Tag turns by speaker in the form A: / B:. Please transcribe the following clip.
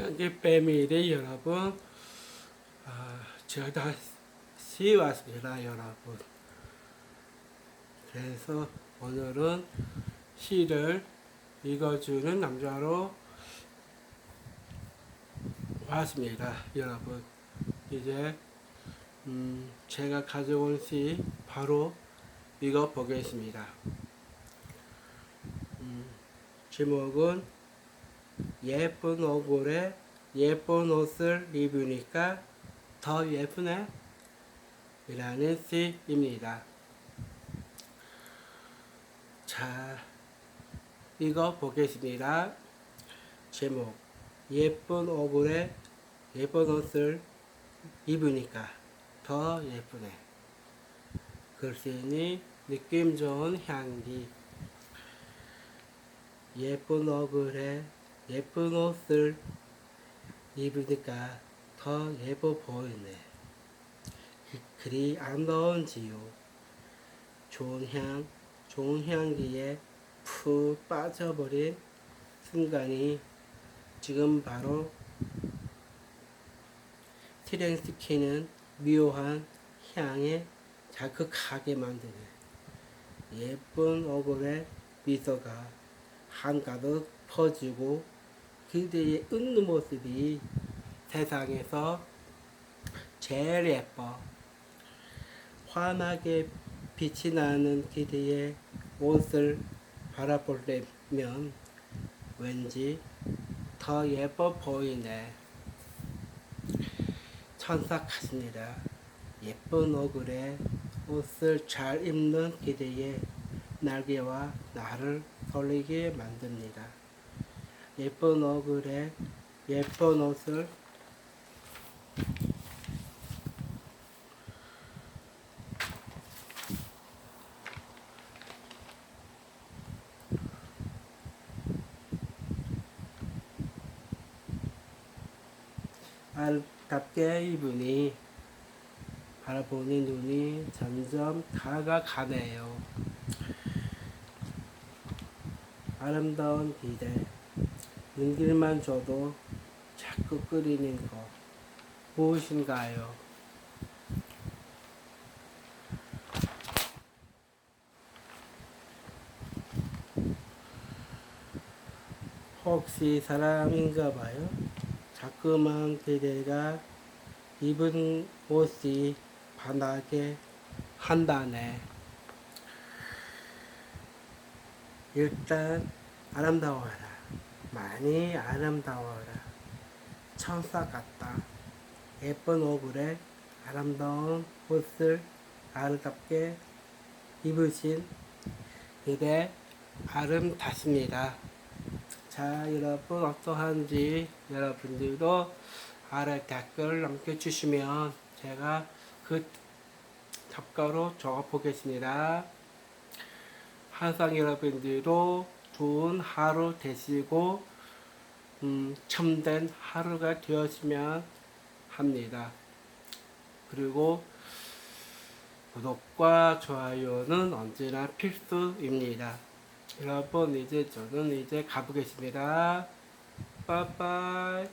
A: 현재 빼밀이 여러분 아, 제가 다시 왔습니다 여러분. 그래서 오늘은 시를 읽어주는 남자로 왔습니다 여러분. 이제 음, 제가 가져온 시 바로 읽어보겠습니다. 음, 제목은 예쁜 얼굴에 예쁜 옷을 입으니까 더 예쁘네 이라는 시입니다. 자, 읽어 보겠습니다. 제목 예쁜 얼굴에 예쁜 옷을 입으니까 더 예쁘네. 글쓰니 느낌 좋은 향기 예쁜 얼굴에 예쁜 옷을 입으니까 더 예뻐 보이네. 그- 그리 아름다운지요. 좋은 향, 좋은 향기에 푹 빠져버린 순간이 지금 바로 실행시키는 묘한 향에 자극하게 만드네. 예쁜 얼굴에 미소가 한가득 퍼지고 그대의 웃는 모습이 세상에서 제일 예뻐. 환하게 빛이 나는 그대의 옷을 바라보려면 왠지 더 예뻐 보이네. 천사 같습니다. 예쁜 얼굴에 옷을 잘 입는 그대의 날개와 나를 설레게 만듭니다. 예쁜 얼굴에 예쁜 옷을 아름답게 입으니 바라보는 눈이 점점 다가가네요. 아름다운 비대 눈길만 줘도 자꾸 끓이는 거 무엇인가요? 혹시 사람인가 봐요? 자꾸만 그대가 입은 옷이 반하게 한다네. 일단 아름다워라. 많이 아름다워라. 천사 같다. 예쁜 얼굴에 아름다운 옷을 아름답게 입으신 그대 아름답습니다. 자, 여러분 어떠한지 여러분들도 아래 댓글 남겨주시면 제가 그 답가로 적어 보겠습니다. 항상 여러분들도 좋은 하루 되시고 음, 참된 하루가 되었으면 합니다. 그리고 구독과 좋아요는 언제나 필수입니다. 여러분 이제 저는 이제 가보겠습니다. 빠빠이.